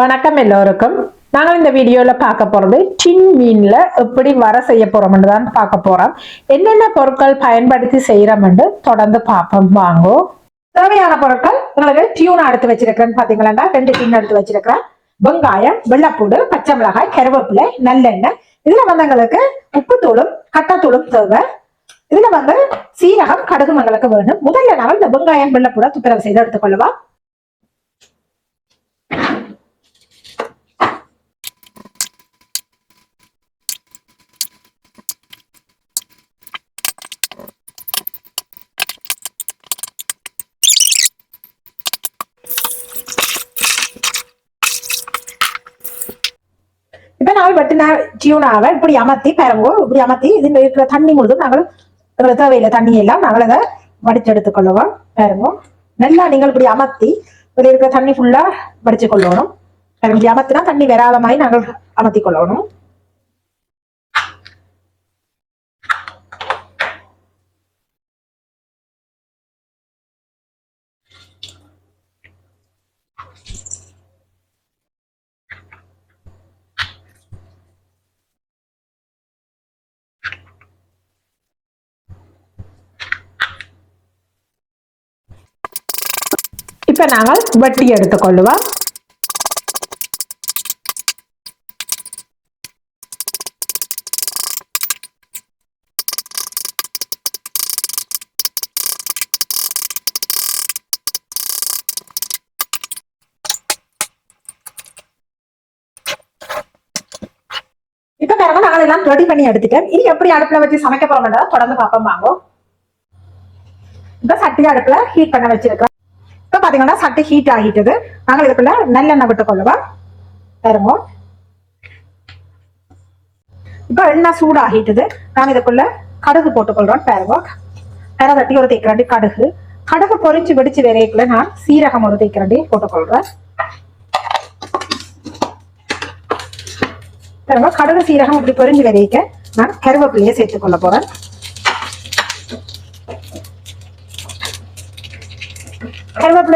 வணக்கம் எல்லோருக்கும். நாங்கள் இந்த வீடியோல பார்க்க போறது டின் மீன்ல எப்படி வர செய்ய போகிறோம்னு தான் பார்க்க போறோம். என்னென்ன பொருட்கள் பயன்படுத்தி செய்கிறோம்னு தொடர்ந்து பார்ப்போம். வாங்கோ. தேவையான பொருட்கள் உங்களுக்கு டியூனா எடுத்து வச்சிருக்கிறேன்னு பாத்தீங்களா ரெண்டு டின் எடுத்து வச்சிருக்கிறேன். வெங்காயம் வெள்ளப்பூடு பச்சை மிளகாய் கருவேப்பிலை நல்லெண்ணெய். இதுல வந்து எங்களுக்கு உப்புத்தூளும் கட்டத்தூளும் தேவை. இதுல வந்து சீரகம் கடுகு மங்களுக்கு வேணும். முதல்ல நாங்கள் இந்த வெங்காயம் வெள்ளப்பூட துப்புரவு செய்து எடுத்துக்கொள்ளுவோம் நாள் வெட்டின டியூனாவை இப்படி அமர்த்தி பெறங்கோ இப்படி அமர்த்தி இதில் இருக்கிற தண்ணி முழுதும் நாங்கள் எங்களுக்கு தேவையில்லை தண்ணி எல்லாம் நாங்கள் அதை வடிச்சு எடுத்துக்கொள்ளுவோம் பெறங்கோ நல்லா நீங்கள் இப்படி அமர்த்தி இப்படி இருக்கிற தண்ணி ஃபுல்லா வடிச்சு கொள்ளணும். இப்படி அமர்த்தினா தண்ணி வராத மாதிரி நாங்கள் அமர்த்தி கொள்ளணும். இப்ப நாங்கள் வட்டி எடுத்துக்கொள்ளுவோம். இப்ப பாருங்க நாங்கள் எல்லாம் ரெடி பண்ணி எடுத்துட்டேன் இனி எப்படி அடுப்புல வச்சு சமைக்க போறோம்ன்றத தொடர்ந்து பார்ப்போம் வாங்கோ. இப்ப சட்டி அடுப்புல ஹீட் பண்ண வச்சிருக்கோம். இப்போ பாத்தீங்கன்னா சட்டு ஹீட் ஆகிட்டது. நாங்கள் இதுக்குள்ள நல்லெண்ணெய் விட்டுக்கொள்ளவா? கொள்ளுவோம் இப்போ எண்ணெய் சூடாகிட்டது. நாங்கள் இதுக்குள்ள கடுகு போட்டுக்கொள்றோம். பாருங்க. வேற தட்டி ஒரு தேக்கரண்டி கடுகு. கடுகு பொறிச்சு வெடிச்சு விரைக்குள்ள நான் சீரகம் ஒரு தேக்கரண்டி போட்டுக்கொள்றேன். பாருங்க. கடுகு சீரகம் இப்படி பொரிஞ்சு விரைக்க நான் கருவேப்பிலையை சேர்த்துக்கொள்ள போறேன்.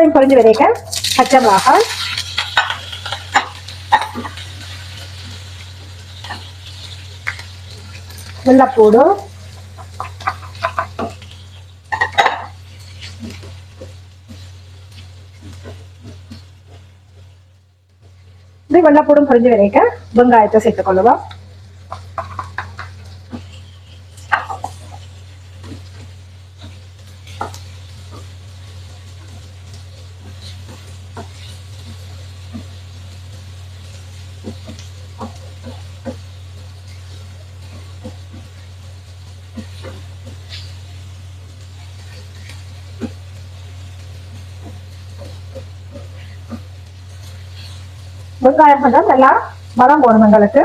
வெங்காயம் பொறிஞ்சு வரைக்க பச்சை மிளகாய் வெள்ளப்பூடு இது வெள்ளப்பூடும் பொறிஞ்சு வரைக்க வெங்காயத்தை சேர்த்துக் கொள்ளுவோம். வெங்காயம் கொஞ்சம் நல்லா வதம் போடும் எங்களுக்கு.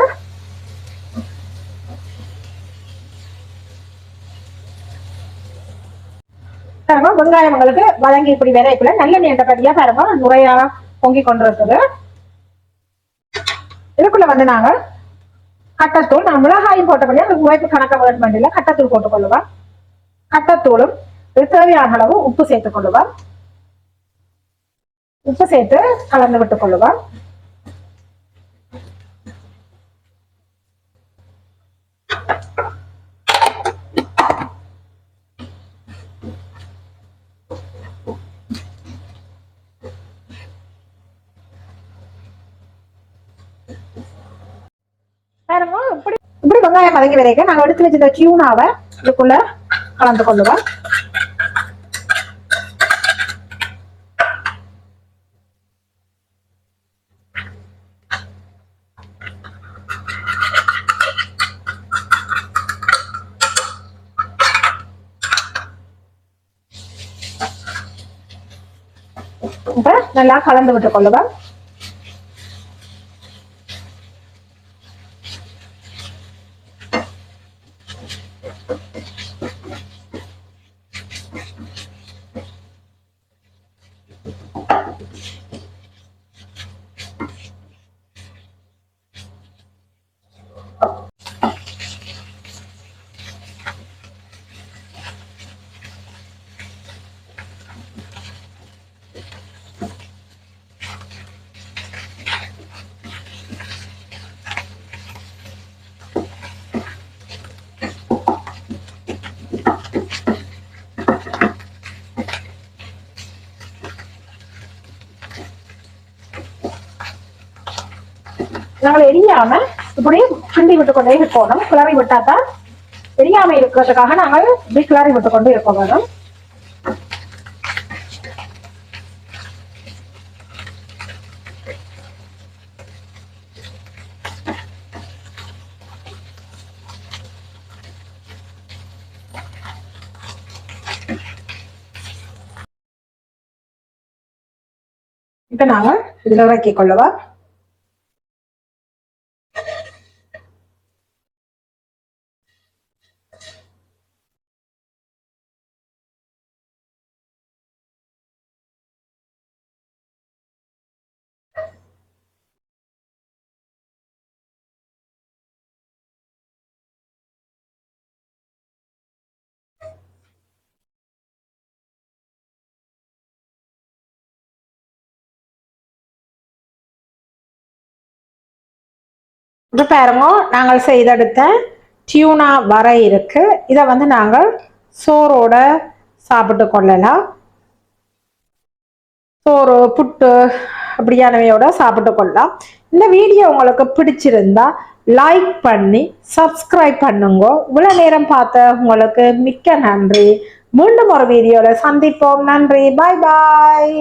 பாருங்க வெங்காயம் உங்களுக்கு வதங்கி இப்படி விரைக்குள்ள நல்ல நீண்டபடியா பாருங்க முறையா பொங்கி கொண்டு இருக்குது இதுக்குள்ள வந்து நாங்க கட்டத்தூள் நான் மிளகாயும் போட்டபடியா உழைப்பு கணக்க வேணும் இல்லை கட்டத்தூள் போட்டுக்கொள்ளுவோம் கட்டத்தூளும் தேவையான அளவு உப்பு சேர்த்துக் கொள்ளுவோம். உப்பு சேர்த்து கலந்து விட்டுக் கொள்ளுவோம். பாருங்க இப்படி இப்படி வெங்காயம் வதங்கி வரைக்கும் நாங்க எடுத்து வச்சிருந்த டியூனாவை இதுக்குள்ள கலந்து கொள்ளுவோம் நல்லா கலந்து விட்டு கொள்ளுவோம் நாங்கள் எரியாம இப்படியே கிண்டி விட்டு கொண்டே இருக்கணும். கிளறி விட்டா தான் எரியாம இருக்கிறதுக்காக நாங்கள் இப்படி கிளறி விட்டு கொண்டு இருக்க வேணும் இப்ப நாங்க இதுல இறக்கிக் கொள்ளவா? இது பாருங்க நாங்கள் செய்தெடுத்த டியூனா வரை இருக்கு. இதை வந்து நாங்கள் சோறோட சாப்பிட்டு கொள்ளலாம். சோறு புட்டு அப்படியானவையோட சாப்பிட்டு கொள்ளலாம். இந்த வீடியோ உங்களுக்கு பிடிச்சிருந்தா லைக் பண்ணி சப்ஸ்கிரைப் பண்ணுங்க. இவ்வளோ நேரம் பார்த்த உங்களுக்கு மிக்க நன்றி. மீண்டும் ஒரு வீடியோவில் சந்திப்போம். நன்றி. பாய் பாய்